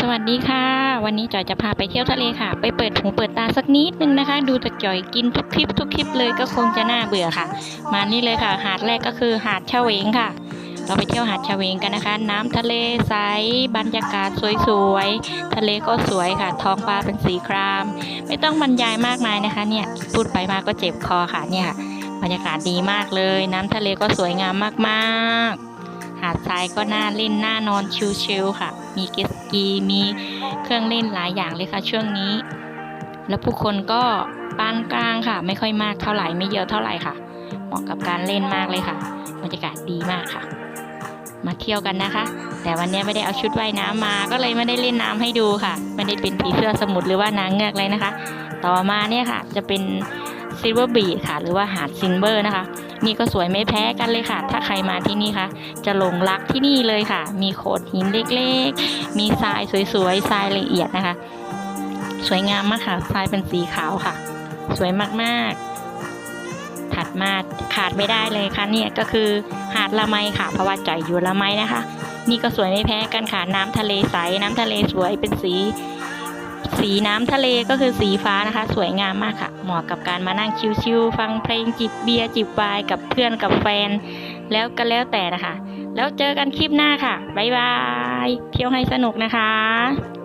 สวัสดีค่ะ วันนี้จอยจะพาไปเที่ยวทะเลค่ะ ไปเปิดหูเปิดตาสักนิดนึงนะคะ ดูจากจอยกินทุกคลิปทุกคลิปเลยก็คงจะน่าเบื่อค่ะ มานี่เลยค่ะ หาดแรกก็คือหาดชะเวงค่ะ เราไปเที่ยวหาดชะเวงกันนะคะ น้ำทะเลใสบรรยากาศสวยๆทะเลก็สวยค่ะ ท้องฟ้าเป็นสีคราม ไม่ต้องบรรยายมากมายนะคะ เนี่ยพูดไปมาก็เจ็บคอค่ะเนี่ยค่ะบรรยากาศดีมากเลย น้ำทะเลก็สวยงามมากๆ หาดทรายก็น่าเล่นน่านอนชิลๆค่ะ มีเกสกีมีเครื่องเล่นหลายอย่างเลยค่ะ ช่วงนี้ แล้วผู้คนก็ปานกลางค่ะ ไม่ค่อยมากเท่าไหร่ไม่เยอะเท่าไหร่ค่ะ เหมาะกับการเล่นมากเลยค่ะบรรยากาศดีมากค่ะ มาเที่ยวกันนะคะ แต่วันนี้ไม่ได้เอาชุดว่ายน้ำมาก็เลยไม่ได้เล่นน้ำให้ดูค่ะ ไม่ได้เป็นผีเสื้อสมุทรหรือว่านางเงือกเลยนะคะ ต่อมาเนี่ยค่ะจะเป็นซิลเวอร์บีค่ะ หรือว่าหาดซินเบอร์นะคะ นี่ก็สวยไม่แพ้กันเลยค่ะ ถ้าใครมาที่นี่ค่ะจะหลงรักที่นี่เลยค่ะ มีโขดหินเล็กๆ มีทรายสวยๆทรายละเอียดนะคะ สวยงามมากค่ะทรายเป็นสีขาวค่ะ สวยมากๆถัดมาขาดไม่ได้เลยค่ะเนี่ยก็คือหาดละไมค่ะ เพราะว่าจ่อยอยู่ละไมนะคะ นี่ก็สวยไม่แพ้กันค่ะน้ำทะเลใสน้ำทะเลสวยเป็นสี สีน้ำทะเลก็คือสีฟ้านะคะ สวยงามมากค่ะ เหมาะกับการมานั่งชิวๆฟังเพลงจิบเบียร์จิบไวน์กับเพื่อนกับแฟน แล้วก็แล้วแต่นะคะ แล้วเจอกันคลิปหน้าค่ะ บ๊ายบาย เที่ยวให้สนุกนะคะ